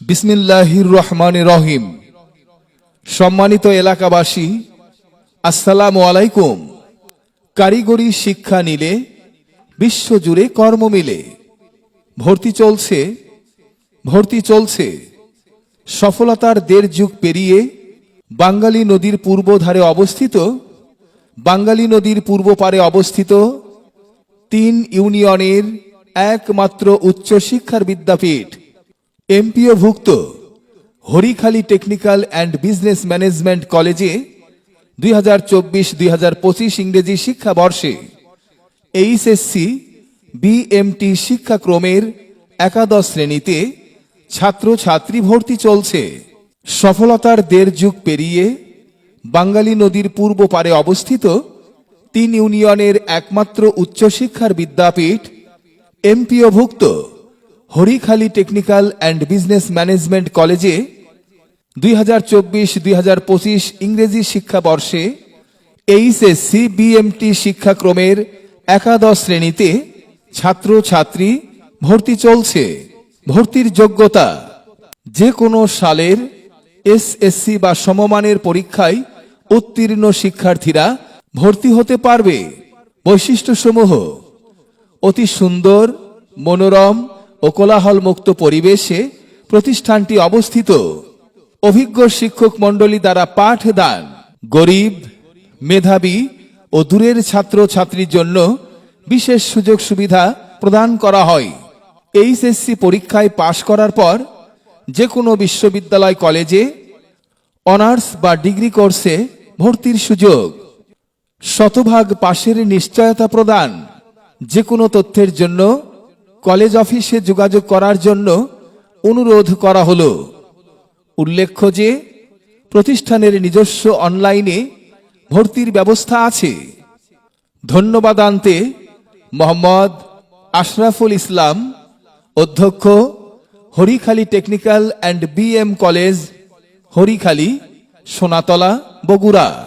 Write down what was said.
বিসমিল্লাহির রহমান রহিম। সম্মানিত এলাকাবাসী, আসসালামু আলাইকুম। কারিগরি শিক্ষা নিলে, বিশ্বজুড়ে কর্ম মিলে। ভর্তি চলছে ভর্তি চলছে। সফলতার দেড় যুগ পেরিয়ে বাঙ্গালী নদীর পূর্ব ধারে অবস্থিত বাঙ্গালী নদীর পূর্ব পারে অবস্থিত তিন ইউনিয়নের একমাত্র উচ্চশিক্ষার বিদ্যাপীঠ এমপিওভুক্ত Harikhali technical and business management কলেজে দুই হাজার চব্বিশ দুই হাজার পঁচিশ ইংরেজি শিক্ষাবর্ষে এইচএসসি, বিএমটি শিক্ষাক্রমের একাদশ শ্রেণীতে ছাত্রছাত্রী ভর্তি চলছে। সফলতার দেড় যুগ পেরিয়ে বাঙ্গালী নদীর পূর্ব পারে অবস্থিত তিন ইউনিয়নের একমাত্র উচ্চশিক্ষার বিদ্যাপীঠ এমপিওভুক্ত। Harikhali technical and business management কলেজে দুই হাজার চব্বিশ দুই হাজার পঁচিশ ইংরেজি শিক্ষাবর্ষে এইচএসসি বিএমটি শিক্ষাক্রমের একাদশ শ্রেণীতে ছাত্রছাত্রী ভর্তি চলছে। ভর্তির যোগ্যতা, যে কোনো সালের এসএসসি বা সমমানের পরীক্ষায় উত্তীর্ণ শিক্ষার্থীরা ভর্তি হতে পারবে। বৈশিষ্ট্যসমূহ, অতি সুন্দর, মনোরম কোলাহলমুক্ত পরিবেশে প্রতিষ্ঠানটি অবস্থিত। অভিজ্ঞ শিক্ষক মণ্ডলী দ্বারা পাঠদান। গরিব, মেধাবী ও দূরের ছাত্র ছাত্রীর জন্য বিশেষ সুযোগ সুবিধা প্রদান করা হয়। এইচএসসি পরীক্ষায় পাশ করার পর যে কোনো বিশ্ববিদ্যালয় কলেজে অনার্স বা ডিগ্রি কোর্সে ভর্তির সুযোগ। শতভাগ পাশের নিশ্চয়তা প্রদান যে কোনো তথ্যের জন্য কলেজ অফিসে যোগাযোগ করার জন্য অনুরোধ করা হলো। উল্লেখ্য যে, প্রতিষ্ঠানের নিজস্ব অনলাইনে ভর্তির ব্যবস্থা আছে। ধন্যবাদ আনতে মোহাম্মদ আশরাফুল ইসলাম, অধ্যক্ষ, Harikhali technical and BM college, Harikhali, Sonatala, Bogura.